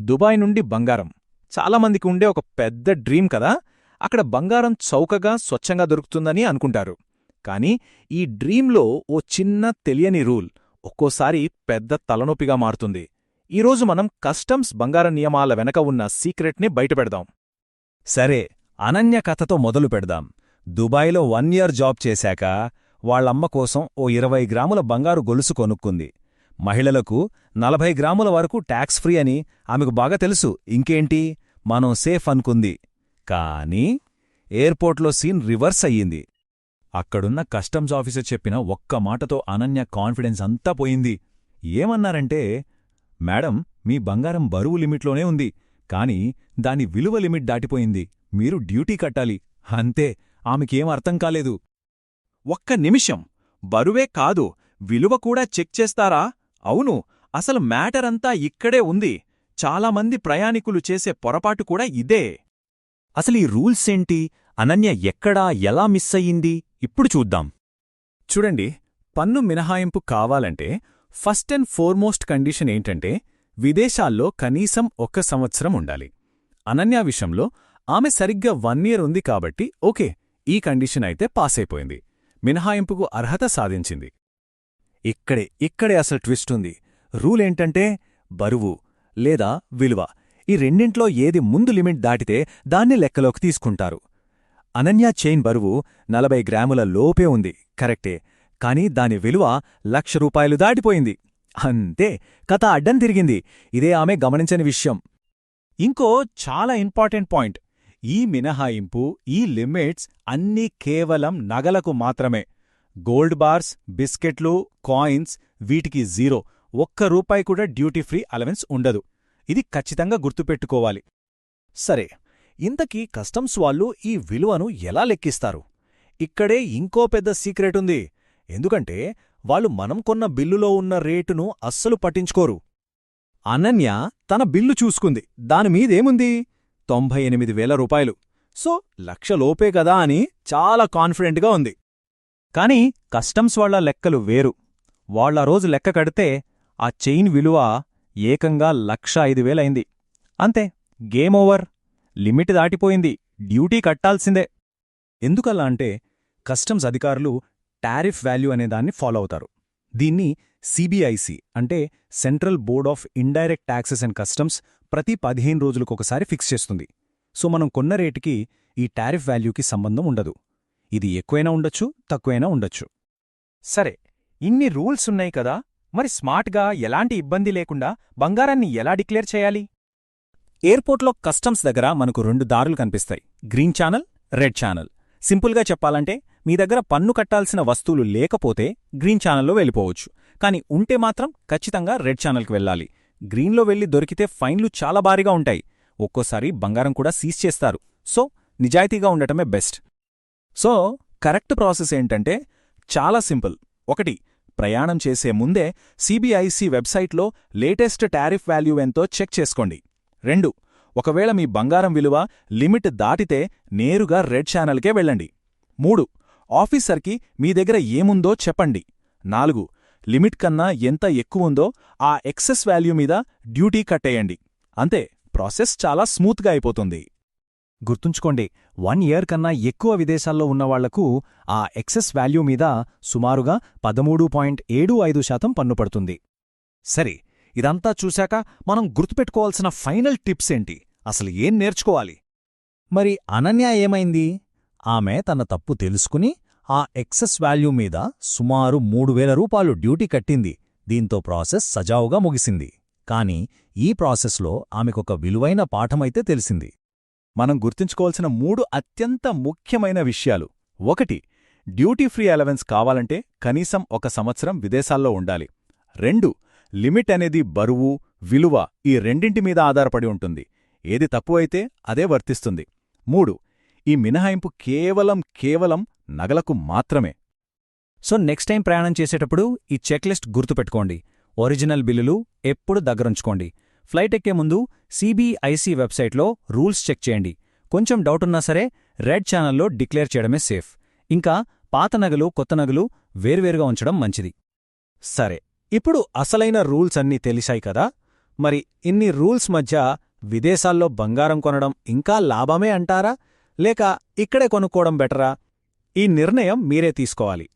Dubai నుండి బంగారం. చాలామందికి ఉండే ఒక పెద్ద డ్రీమ్ కదా? అక్కడ బంగారం చౌకగా స్వచ్ఛంగా దొరుకుతుందని అనుకుంటారు. కానీ ఈ డ్రీంలో ఓ చిన్న తెలియని రూల్ ఒక్కోసారి పెద్ద తలనొప్పిగా మారుతుంది. ఈరోజు మనం కస్టమ్స్ బంగారం నియమాల వెనక ఉన్న సీక్రెట్ని బయటపెడదాం సరే అనన్య కథతో మొదలు పెడదాం. దుబాయ్లో వన్ ఇయర్ జాబ్ చేశాక వాళ్ళమ్మ కోసం ఓ ఇరవై గ్రాముల బంగారు గొలుసు కొనుక్కుంది. మహిళలకు నలభై గ్రాముల వరకు ట్యాక్స్ ఫ్రీ అని ఆమెకు బాగా తెలుసు. ఇంకేంటి? మనం సేఫ్ అనుకుంది. కానీ ఎయిర్పోర్ట్లో సీన్ రివర్స్ అయ్యింది. అక్కడున్న కస్టమ్స్ ఆఫీసర్ చెప్పిన ఒక్క మాటతో అనన్య కాన్ఫిడెన్స్ అంతా పోయింది. ఏమన్నారంటే మేడం మీ బంగారం బరువు లిమిట్లోనే ఉంది. కాని దాని విలువ లిమిట్ దాటిపోయింది. మీరు డ్యూటీ కట్టాలి. అంతే ఆమెకేం అర్థం కాలేదు. ఒక్క నిమిషం. బరువే కాదు. విలువ కూడా చెక్ చేస్తారా? అవును అసలు మ్యాటర్ అంతా ఇక్కడే ఉంది. చాలామంది ప్రయాణికులు చేసే పొరపాటు కూడా ఇదే. అసలు ఈ రూల్స్ ఏంటి? అనన్య ఎక్కడా ఎలా మిస్ అయ్యింది? ఇప్పుడు చూద్దాం. చూడండి పన్ను మినహాయింపు కావాలంటే ఫస్ట్ అండ్ ఫోర్మోస్ట్ కండిషన్ ఏంటంటే విదేశాల్లో కనీసం ఒక్క సంవత్సరం ఉండాలి. అనన్య విషయంలో ఆమె సరిగ్గా వన్ ఇయర్ ఉంది కాబట్టి ఓకే ఈ కండిషన్ అయితే పాస్ అయిపోయింది మినహాయింపుకు అర్హత సాధించింది. ఇక్కడే ఇక్కడే అసలు ట్విస్ట్ ఉంది. రూల్ ఏంటంటే బరువు లేదా విలువ. ఈ రెండింట్లో ఏది ముందు లిమిట్ దాటితే దాన్ని లెక్కలోకి తీసుకుంటారు. అనన్య చైన్ బరువు నలభై గ్రాముల లోపే ఉంది కరెక్టే. కాని దాని విలువ లక్ష రూపాయలు దాటిపోయింది. అంతే కథ అడ్డం తిరిగింది. ఇదే ఆమె గమనించని విషయం. ఇంకో చాలా ఇంపార్టెంట్ పాయింట్. ఈ మినహాయింపు ఈ లిమిట్స్ అన్నీ కేవలం నగలకు మాత్రమే. గోల్డ్ బార్స్ బిస్కెట్లు కాయిన్స్ వీటికి జీరో. ఒక్క రూపాయి కూడా డ్యూటీ ఫ్రీ అలవెన్స్ ఉండదు. ఇది ఖచ్చితంగా గుర్తుపెట్టుకోవాలి. సరే ఇంతకీ కస్టమ్స్ వాళ్ళు ఈ విలువను ఎలా లెక్కిస్తారు? ఇక్కడే ఇంకో పెద్ద సీక్రెట్ ఉంది. ఎందుకంటే వాళ్ళు మనం కొన్న బిల్లులో ఉన్న రేటును అస్సలు పట్టించుకోరు. అనన్య తన బిల్లు చూసుకుంది. దానిమీదేముంది తొంభై ఎనిమిది వేల రూపాయలు. సో లక్షలోపే కదా అని చాలా కాన్ఫిడెంట్గా ఉంది. కాని కస్టమ్స్ వాళ్ళ లెక్కలు వేరు. వాళ్ళ రోజు లెక్క కడితే ఆ చైన్ విలువ ఏకంగా లక్ష ఐదు వేలైంది అంతే గేమ్ ఓవర్ లిమిట్ దాటిపోయింది డ్యూటీ కట్టాల్సిందే. ఎందుకలా అంటే కస్టమ్స్ అధికారులు టారిఫ్ వాల్యూ అనే దాన్ని ఫాలో అవుతారు. దీన్ని సిబిఐసి అంటే central board of indirect taxes and customs ప్రతి పదిహేను రోజులకొకసారి ఫిక్స్ చేస్తుంది. సో మనం కొన్న రేటుకి ఈ టారిఫ్ వాల్యూకి సంబంధం ఉండదు. ఇది ఎక్కువైనా ఉండొచ్చు తక్కువైనా ఉండొచ్చు. సరే ఇన్ని రూల్స్ ఉన్నాయి కదా మరి స్మార్ట్గా ఎలాంటి ఇబ్బంది లేకుండా బంగారాన్ని ఎలా డిక్లేర్ చేయాలి? ఎయిర్పోర్ట్లో కస్టమ్స్ దగ్గర మనకు రెండు దారులు కనిపిస్తాయి. Green channel red channel. సింపుల్గా చెప్పాలంటే మీ దగ్గర పన్ను కట్టాల్సిన వస్తువులు లేకపోతే గ్రీన్ ఛానల్లో వెళ్ళిపోవచ్చు. కానీ ఉంటే మాత్రం ఖచ్చితంగా రెడ్ ఛానల్కి వెళ్ళాలి. గ్రీన్లో వెళ్ళి దొరికితే ఫైన్లు చాలా భారీగా ఉంటాయి. ఒక్కోసారి బంగారం కూడా సీజ్ చేస్తారు. సో నిజాయితీగా ఉండటమే బెస్ట్. సో కరెక్ట్ ప్రాసెస్ ఏంటంటే చాలా సింపుల్. ఒకటి ప్రయాణం చేసే ముందే సిబిఐసి వెబ్సైట్లో లేటెస్ట్ టారిఫ్ వాల్యూ ఎంతో చెక్ చేసుకోండి. రెండు ఒకవేళ మీ బంగారం విలువ లిమిట్ దాటితే నేరుగా రెడ్ ఛానల్కే వెళ్ళండి. మూడు ఆఫీసర్కి మీ దగ్గర ఏముందో చెప్పండి. నాలుగు లిమిట్ కన్నా ఎంత ఎక్కువుందో ఆ ఎక్సెస్ వాల్యూ మీద డ్యూటీ కట్టేయండి. అంతే ప్రాసెస్ చాలా స్మూత్గా అయిపోతుంది. గుర్తుంచుకోండి వన్ ఇయర్ కన్నా ఎక్కువ విదేశాల్లో ఉన్నవాళ్ళకు ఆ ఎక్సెస్ వాల్యూ మీద సుమారుగా పదమూడు పాయింట్ ఏడు ఐదు శాతం పన్ను పడుతుంది సరే ఇదంతా చూశాక మనం గుర్తుపెట్టుకోవాల్సిన ఫైనల్ టిప్స్ ఏంటి? అసలు ఏం నేర్చుకోవాలి? మరి అనన్య ఏమైంది? ఆమె తన తప్పు తెలుసుకుని ఆ ఎక్సెస్ వాల్యూ మీద సుమారు మూడు వేల రూపాయలు డ్యూటీ కట్టింది. దీంతో ప్రాసెస్ సజావుగా ముగిసింది. కాని ఈ ప్రాసెస్లో ఆమెకొక విలువైన పాఠమైతే తెలిసింది. మనం గుర్తుంచుకోవాల్సిన మూడు అత్యంత ముఖ్యమైన విషయాలు. ఒకటి డ్యూటీ ఫ్రీ అలవెన్స్ కావాలంటే కనీసం ఒక సంవత్సరం విదేశాల్లో ఉండాలి. రెండు లిమిట్ అనేది బరువు విలువ ఈ రెండింటి మీద ఆధారపడి ఉంటుంది. ఏది తక్కువైతే అదే వర్తిస్తుంది. మూడు ఈ మినహాయింపు కేవలం కేవలం నగలకు మాత్రమే. సో నెక్స్ట్ టైం ప్రయాణం చేసేటప్పుడు ఈ చెక్లిస్ట్ గుర్తుపెట్టుకోండి. ఒరిజినల్ బిల్లులు ఎప్పుడు దగ్గరుంచుకోండి. ఫ్లైట్ ఎక్కే ముందు సిబిఐసి వెబ్సైట్లో రూల్స్ చెక్ చేయండి. కొంచెం డౌటున్నా సరే రెడ్ ఛానల్లో డిక్లేర్ చేయడమే సేఫ్. ఇంకా పాత నగలు కొత్త నగలు వేర్వేరుగా ఉంచడం మంచిది. సరే ఇప్పుడు అసలైన రూల్స్ అన్నీ తెలిసాయి కదా? మరి ఇన్ని రూల్స్ మధ్య విదేశాల్లో బంగారం కొనడం ఇంకా లాభమే అంటారా? లేక ఇక్కడే కొనుక్కోవడం బెటరా? ఈ నిర్ణయం మీరే తీసుకోవాలి.